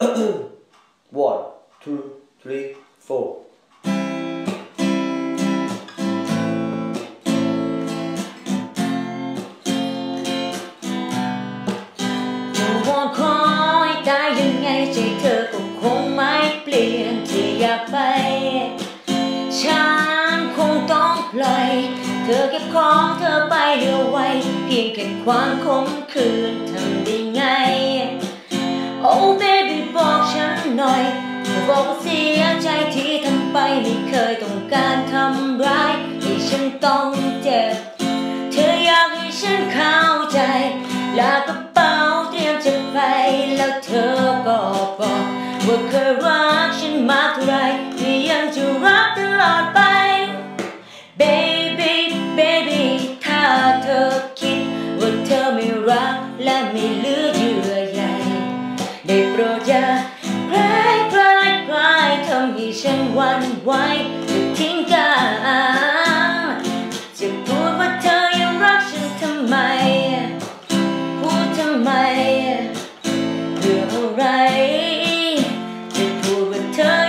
one two three four จะวอนคอยตายยังไงใจเธอคงไม่เปลี่ยนที่อยากไปฉันคงต้องปล่อยเธอเก็บของเธอไปเดียวไว้ เพียงแค่ความคมคืนทำด้ บอกเสียใจที่ทำไปไม่เคยต้องการทำร้ายให้ฉันต้องเจ็บ เธออยากให้ฉันเข้าใจ ลากระเป๋าเตรียมจะไปแล้วเธอก็บอกว่าเคยรักฉันมากเท่าไรที่ยังจะรักตลอดไป baby baby ถ้าเธอคิดว่าเธอไม่รักและไม่เลือเ่ฉันหวั่นไหวจะทิ้งกันจะพูดว่าเธอยังรักฉันทำไม พูดทำไมเรื่ออะไรจะพูดว่าเธอ